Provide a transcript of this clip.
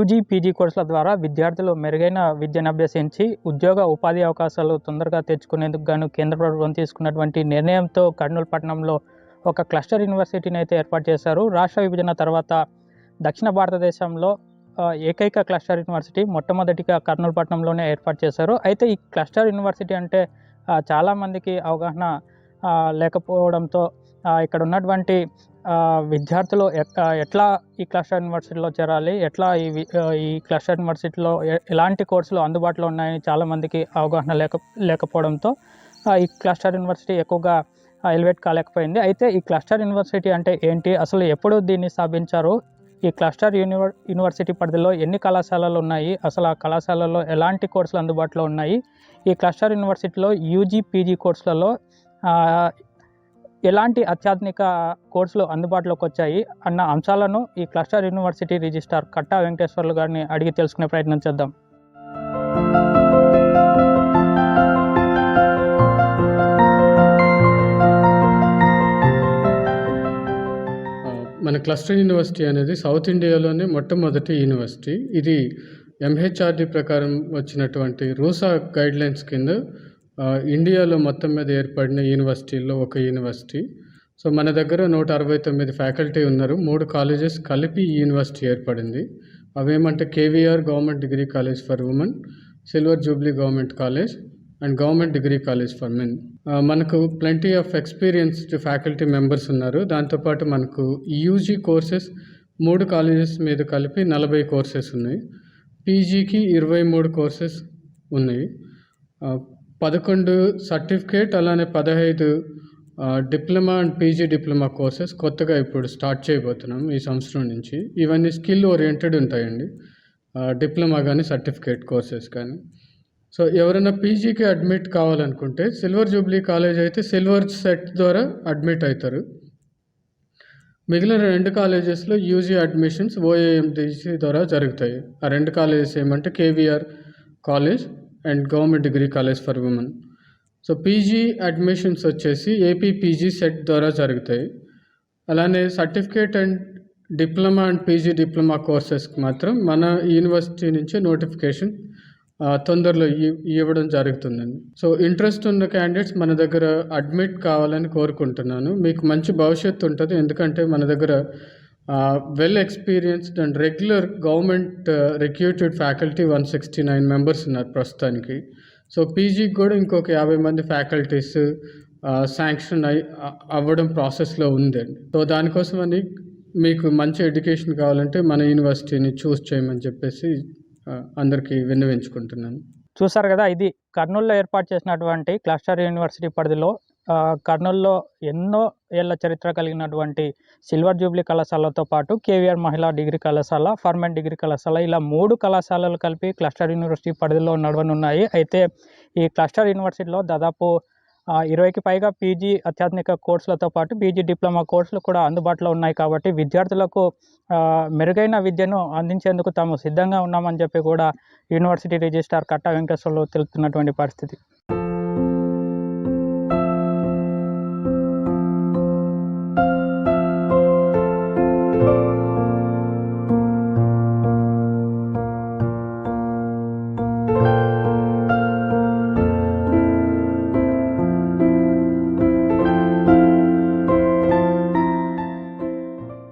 UG PG కోర్సుల ద్వారా విద్యార్థులు మెరుగైన విద్యను అభ్యసించి ఉద్యోగ ఉపాధి అవకాశాలు తొందరగా తెచ్చుకునేందుకు గాను కేంద్ర ప్రభుత్వం తీసుకున్నటువంటి నిర్ణయంతో కర్నూలు పట్టణంలో ఒక క్లస్టర్ యూనివర్సిటీని అయితే ఏర్పాటు చేశారు. రాష్ట్ర విభజన తర్వాత దక్షిణ భారతదేశంలో ఏకైక క్లస్టర్ యూనివర్సిటీ మొట్టమొదటిగా కర్నూలు పట్టణంలోనే ఏర్పాటు చేశారు. అయితే ఈ క్లస్టర్ యూనివర్సిటీ అంటే చాలామందికి అవగాహన లేకపోవడంతో ఇక్కడ ఉన్నటువంటి విద్యార్థులు ఎట్లా ఈ క్లస్టర్ యూనివర్సిటీలో చేరాలి? ఎట్లా ఈ ఈ క్లస్టర్ యూనివర్సిటీలో ఎలాంటి కోర్సులు అందుబాటులో ఉన్నాయని చాలామందికి అవగాహన లేక లేకపోవడంతో ఈ క్లస్టర్ యూనివర్సిటీ ఎక్కువగా ఎలివేట్ కాలేకపోయింది. అయితే ఈ క్లస్టర్ యూనివర్సిటీ అంటే ఏంటి? అసలు ఎప్పుడు దీన్ని స్థాపించారు? ఈ క్లస్టర్ యూనివర్ యూనివర్సిటీ పరిధిలో ఎన్ని కళాశాలలు ఉన్నాయి? అసలు ఆ కళాశాలలో ఎలాంటి కోర్సులు అందుబాటులో ఉన్నాయి? ఈ క్లస్టర్ యూనివర్సిటీలో యూజీ పీజీ కోర్సులలో ఎలాంటి అత్యాధునిక కోర్సులు అందుబాటులోకి వచ్చాయి అన్న అంశాలను ఈ cluster university registrar Katta Venkateswarlu గారిని అడిగి తెలుసుకునే ప్రయత్నం చేద్దాం. మన క్లస్టర్ యూనివర్సిటీ అనేది సౌత్ ఇండియాలోనే మొట్టమొదటి యూనివర్సిటీ. ఇది ఎంహెచ్ఆర్డి ప్రకారం వచ్చినటువంటి రూసా గైడ్లైన్స్ కింద ఇండియాలో మొత్తం మీద ఏర్పడిన యూనివర్సిటీల్లో ఒక యూనివర్సిటీ. సో మన దగ్గర నూట అరవై తొమ్మిది ఫ్యాకల్టీ ఉన్నారు. మూడు కాలేజెస్ కలిపి ఈ యూనివర్సిటీ ఏర్పడింది. అవేమంటే KVR government degree college for women silver jubilee government college and government degree college for men. మనకు plenty of experienced faculty members ఉన్నారు. దాంతోపాటు మనకు యూజీ కోర్సెస్ మూడు కాలేజెస్ మీద కలిపి నలభై కోర్సెస్ ఉన్నాయి. పీజీకి ఇరవై మూడు కోర్సెస్ ఉన్నాయి. పదకొండు సర్టిఫికేట్ అలానే పదహైదు diploma and PG diploma courses కొత్తగా ఇప్పుడు స్టార్ట్ చేయబోతున్నాం ఈ సంవత్సరం నుంచి. ఇవన్నీ స్కిల్ ఓరియంటెడ్ ఉంటాయండి. డిప్లొమా కానీ సర్టిఫికేట్ కోర్సెస్ కానీ సో ఎవరైనా పీజీకి అడ్మిట్ కావాలనుకుంటే సిల్వర్ జూబ్లీ కాలేజ్ అయితే సిల్వర్ సెట్ ద్వారా అడ్మిట్ అవుతారు మిగిలిన రెండు కాలేజెస్లో యూజీ అడ్మిషన్స్ ఓఏఎంటీసీ ద్వారా జరుగుతాయి. ఆ రెండు కాలేజెస్ ఏమంటే KVR college and government degree college for women. So PG admissions వచ్చేసి ఏపీ పీజీ సెట్ ద్వారా జరుగుతాయి. అలానే certificate and diploma and PG diploma కోర్సెస్కి మాత్రం మన యూనివర్సిటీ నుంచి నోటిఫికేషన్ తొందరలో ఇవ్వడం జరుగుతుందండి. సో ఇంట్రెస్ట్ ఉన్న క్యాండిడేట్స్ మన దగ్గర అడ్మిట్ కావాలని కోరుకుంటున్నాను. మీకు మంచి భవిష్యత్తు ఉంటుంది. ఎందుకంటే మన దగ్గర well experienced and regular government recruited faculty one sixty nine members ఉన్నారు ప్రస్తుతానికి. సో పీజీకి కూడా ఇంకొక యాభై మంది ఫ్యాకల్టీస్ శాంక్షన్ అయి అవ్వడం ప్రాసెస్లో ఉందండి సో దానికోసమని మీకు మంచి ఎడ్యుకేషన్ కావాలంటే మన యూనివర్సిటీని చూస్ చేయమని చెప్పేసి అందరికీ విన్నవించుకుంటున్నాను. చూసారు కదా ఇది కర్నూలులో ఏర్పాటు చేసినటువంటి క్లస్టర్ యూనివర్సిటీ పరిధిలో కర్నూలులో ఎన్నో ఏళ్ళ చరిత్ర కలిగినటువంటి సిల్వర్ జూబ్లీ కళాశాలతో పాటు కేవీఆర్ మహిళా డిగ్రీ కళాశాల ఫార్మన్ డిగ్రీ కళాశాల ఇలా మూడు కళాశాలలు కలిపి క్లస్టర్ యూనివర్సిటీ పరిధిలో నడవనున్నాయి. అయితే ఈ క్లస్టర్ యూనివర్సిటీలో దాదాపు ఇరవైకి పైగా పీజీ అత్యాధునిక కోర్సులతో పాటు పీజీ డిప్లొమా కోర్సులు కూడా అందుబాటులో ఉన్నాయి కాబట్టి విద్యార్థులకు మెరుగైన విద్యను అందించేందుకు తాము సిద్ధంగా ఉన్నామని చెప్పి కూడా యూనివర్సిటీ రిజిస్ట్రార్ కట్టా వెంకటేశ్వరరావు తెలుపుతున్నటువంటి పరిస్థితి.